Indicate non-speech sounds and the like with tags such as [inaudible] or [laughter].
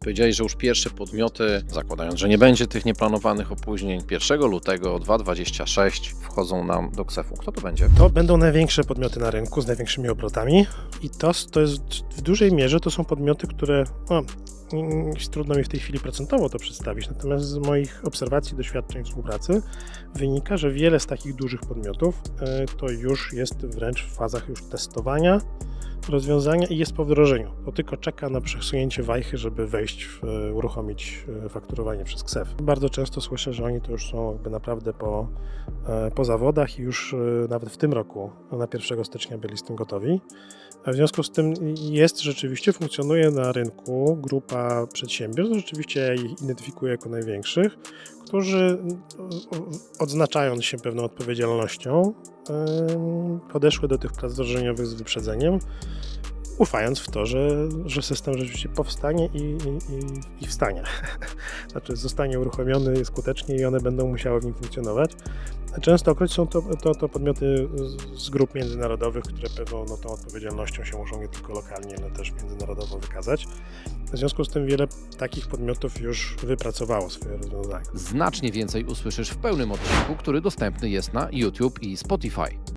Powiedziałeś, że już pierwsze podmioty, zakładając, że nie będzie tych nieplanowanych opóźnień, 1 lutego 2026 wchodzą nam do KSEF-u. Kto to będzie? To będą największe podmioty na rynku z największymi obrotami i to, to jest w dużej mierze to są podmioty, które no, trudno mi w tej chwili procentowo to przedstawić, natomiast z moich obserwacji, doświadczeń współpracy wynika, że wiele z takich dużych podmiotów e, to już jest wręcz w fazach już testowania rozwiązania i jest po wdrożeniu. To tylko czeka na przesunięcie wajchy, żeby wejść, w, e, uruchomić e, fakturowanie przez KSEF. Bardzo często słyszę, że oni to już są jakby naprawdę po, e, po zawodach i już nawet w tym roku na 1 stycznia byli z tym gotowi. A W związku z tym jest rzeczywiście, funkcjonuje na rynku grupa przedsiębiorstw, rzeczywiście ja ich identyfikuję jako największych, którzy e, odznaczając się pewną odpowiedzialnością, podeszły do tych prac wdrożeniowych z wyprzedzeniem, ufając w to, że, że system rzeczywiście powstanie i, i, i, wstanie. [laughs] Znaczy zostanie uruchomiony skutecznie i one będą musiały w nim funkcjonować. Częstokroć są to, to, to podmioty z- z grup międzynarodowych, które pewną no, tą odpowiedzialnością się muszą nie tylko lokalnie, ale też międzynarodowo wykazać. W związku z tym wiele takich podmiotów już wypracowało swoje rozwiązania. Znacznie więcej usłyszysz w pełnym odcinku, który dostępny jest na YouTube i Spotify.